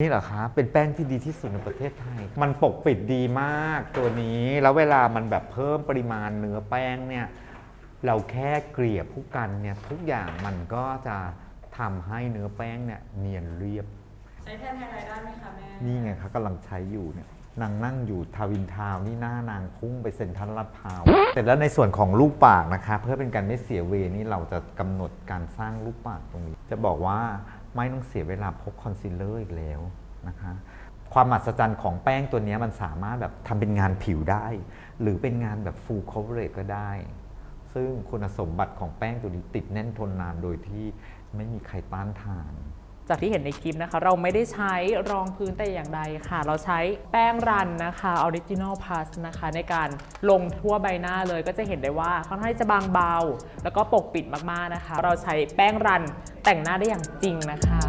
นี่เหรอคะเป็นแป้งที่ดีที่สุดในประเทศไทย มันปกปิดดีมากตัวนี้ แล้วเวลามันแบบเพิ่มปริมาณเนื้อแป้งเนี่ย เราแค่เกลี่ยผู้กันเนี่ยทุกอย่างมันก็จะทำให้เนื้อแป้งเนี่ยเนียนเรียบ ใช้แทนไฮไลท์ได้ไหมคะแม่ นี่ไงคะกำลังใช้อยู่เนี่ยนางนั่งอยู่ทาวินทาวน์นี่หน้านางพุ่งไปเซ็นทรัลลาดพร้าวเสร็จแล้วในส่วนของรูปปากนะคะ เพื่อเป็นการไม่เสียเวรนี่เราจะกำหนดการสร้างรูปปากตรงนี้ จะบอกว่า ไม่ต้องเสียเวลาพกคอนซีลเลอร์อีกแล้วนะคะความมหัศจรรย์ของแป้งตัวนี้มันสามารถแบบทำเป็นงานผิวได้ หรือเป็นงานแบบ full coverage ก็ได้ ซึ่งคุณสมบัติของแป้งตัวนี้ติดแน่นทนนานโดยที่ไม่มีใครต้านทาน จากที่เห็นในคลิปนะคะ เราไม่ได้ใช้รองพื้นแต่อย่างใดค่ะ เราใช้แป้งรันนะคะออริจินอลพ s สนะคะ ในการลงทั่วใบหน้าเลยก็จะเห็นได้ว่าค่อนข้างจะบางเบา แล้วก็ปกปิดมากๆนะคะ เราใช้แป้งรันแต่งหน้าได้อย่างจริงนะคะ